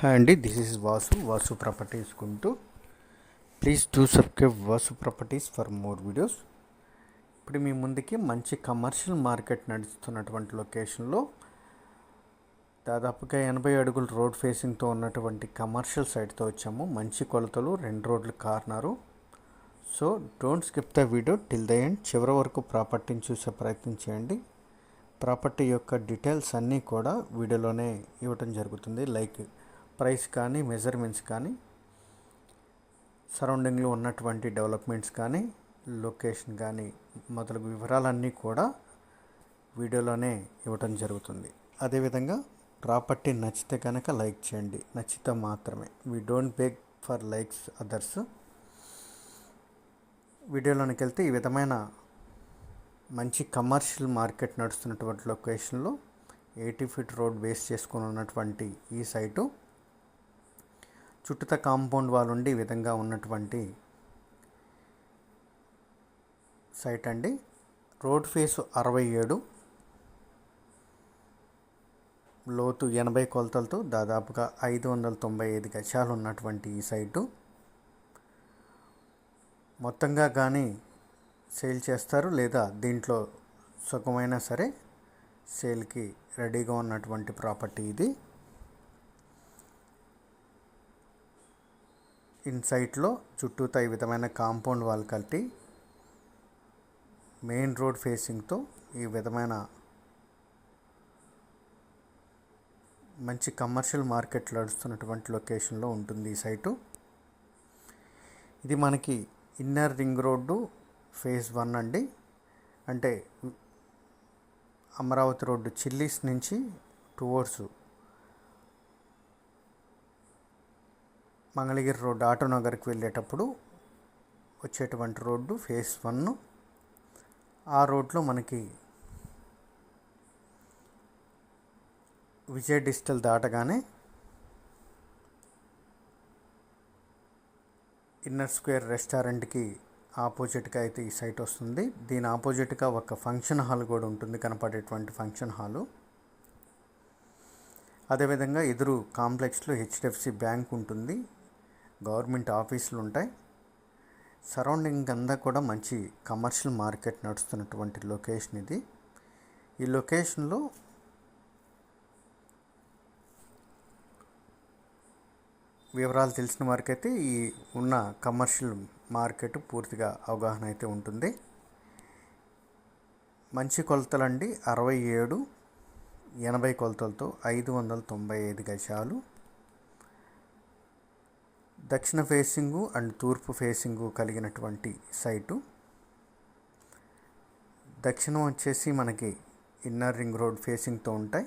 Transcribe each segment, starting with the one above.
Hi అండి this is Vasu Vasu properties Guntur please do subscribe Vasu properties for more videos ఇప్పుడు మీ ముందుకి మంచి కమర్షియల్ మార్కెట్ నడుస్తున్నటువంటి లొకేషన్లో దాదాపుగా ఎనభై అడుగుల రోడ్ ఫేసింగ్తో ఉన్నటువంటి కమర్షియల్ సైట్తో వచ్చాము. మంచి కొలతలు రెండు రోడ్లు corner. So don't skip the video till the end చివరి వరకు ప్రాపర్టీని చూసే ప్రయత్నం చేయండి. ప్రాపర్టీ యొక్క డీటెయిల్స్ అన్నీ కూడా వీడియోలోనే ఇవ్వటం జరుగుతుంది. లైక్ ప్రైస్ కానీ మెజర్మెంట్స్ కానీ సరౌండింగ్లో ఉన్నటువంటి డెవలప్మెంట్స్ కానీ లొకేషన్ కానీ మొదలగు వివరాలన్నీ కూడా వీడియోలోనే ఇవ్వటం జరుగుతుంది. అదేవిధంగా ప్రాపర్టీ నచ్చితే కనుక లైక్ చేయండి. నచ్చితే మాత్రమే. We don't beg for likes others వీడియోలోనికి వెళ్తే ఈ విధమైన మంచి కమర్షియల్ మార్కెట్ నడుస్తున్నటువంటి లొకేషన్లో ఎయిటీ ఫీట్ రోడ్ బేస్ చేసుకుని ఉన్నటువంటి ఈ సైటు చుట్టుత కాంపౌండ్ వాల్ ఉండి ఈ విధంగా ఉన్నటువంటి సైట్ అండి. రోడ్ ఫేసు అరవై ఏడు. లోతు ఎనభై కొలతలతో దాదాపుగా ఐదు వందల తొంభై ఐదు గజాలు ఉన్నటువంటి ఈ సైటు. మొత్తంగా కానీ సేల్ చేస్తారు లేదా దీంట్లో సుఖమైనా సరే సేల్కి రెడీగా ఉన్నటువంటి ప్రాపర్టీ ఇది. ఇన్ సైట్లో చుట్టూతా ఈ విధమైన కాంపౌండ్ వాల్ కట్టి మెయిన్ రోడ్ ఫేసింగ్తో ఈ విధమైన మంచి కమర్షియల్ మార్కెట్ నడుస్తున్నటువంటి లొకేషన్లో ఉంటుంది ఈ సైటు. ఇది మనకి inner ring road phase one అండి. అంటే అమరావతి రోడ్డు చిల్లీస్ నుంచి టువర్డ్స్ మంగళగిరి రోడ్డు ఆటోనగర్కి వెళ్ళేటప్పుడు వచ్చేటువంటి రోడ్డు ఫేస్ వన్. ఆ రోడ్లో మనకి విజయ్ డిజిటల్ దాటగానే ఇన్నర్ స్క్వేర్ రెస్టారెంట్కి ఆపోజిట్గా అయితే ఈ సైట్ వస్తుంది. దీని ఆపోజిట్గా ఒక ఫంక్షన్ హాల్ కూడా ఉంటుంది కనపడేటువంటి ఫంక్షన్ హాలు. అదేవిధంగా ఎదురు కాంప్లెక్స్లో హెచ్డిఎఫ్సి బ్యాంక్ ఉంటుంది. గవర్నమెంట్ ఆఫీసులు ఉంటాయి. సరౌండింగ్ అంతా కూడా మంచి కమర్షియల్ మార్కెట్ నడుస్తున్నటువంటి లొకేషన్ ఇది. ఈ లొకేషన్లో వివరాలు తెలిసిన వారికైతే ఈ ఉన్న కమర్షియల్ మార్కెట్ పూర్తిగా అవగాహన అయితే ఉంటుంది. మంచి కొలతలండి. అరవై ఏడు ఎనభై కొలతలతో ఐదు వందల తొంభై ఐదు గజాలు. దక్షిణ ఫేసింగు అండ్ తూర్పు ఫేసింగు కలిగినటువంటి సైటు. దక్షిణం వచ్చేసి మనకి ఇన్నర్ రింగ్ రోడ్ ఫేసింగ్తో ఉంటాయి.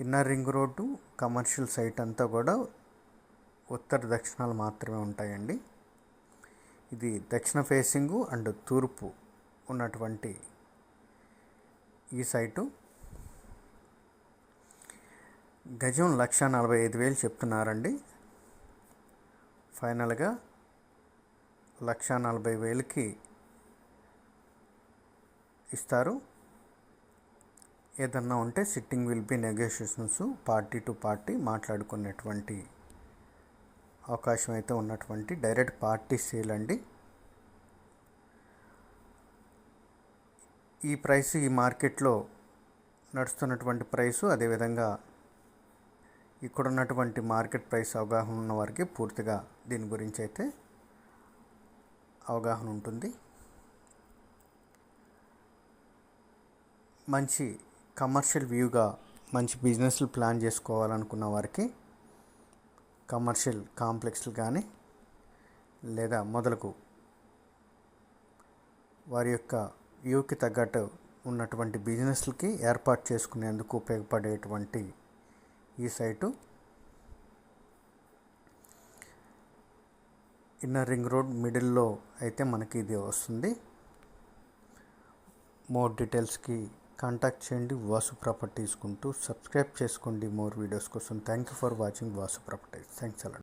Inner ring road commercial site అంతా కూడా ఉత్తర దక్షిణాలు మాత్రమే ఉంటాయండి. ఇది దక్షిణ ఫేసింగు అండ్ తూర్పు ఉన్నటువంటి ఈ సైటు. గజం లక్ష నలభై ఐదు వేలు చెప్తున్నారండి. ఫైనల్గా లక్ష నలభై వేలకి ఇస్తారు. ఏదన్నా ఉంటే sitting will be negotiations party to party మాట్లాడుకునేటువంటి అవకాశం అయితే ఉన్నటువంటి డైరెక్ట్ పార్టీ సేల్ అండి. ఈ ప్రైస్ ఈ మార్కెట్లో నడుస్తున్నటువంటి ప్రైసు అదేవిధంగా ఇక్కడ ఉన్నటువంటి మార్కెట్ ప్రైస్ అవగాహన ఉన్న వారికి పూర్తిగా దీని గురించి అయితే అవగాహన ఉంటుంది. మంచి కమర్షియల్ వ్యూగా మంచి బిజినెస్లు ప్లాన్ చేసుకోవాలనుకున్న వారికి కమర్షియల్ కాంప్లెక్స్లు కానీ లేదా మొదలకు వారి యొక్క వ్యూకి తగ్గట్టు ఉన్నటువంటి బిజినెస్లకి ఏర్పాటు చేసుకునేందుకు ఉపయోగపడేటువంటి ఈ సైటు. ఇన్నర్ రింగ్ రోడ్ మిడిల్లో అయితే మనకి ఇది వస్తుంది. మోర్ డీటెయిల్స్కి కాంటాక్ట్ చేయండి. వాసు ప్రాపర్టీస్ కుంటూ సబ్స్క్రైబ్ చేసుకోండి మోర్ వీడియోస్ కోసం. Thank you for watching Vasu properties. Thanks అలా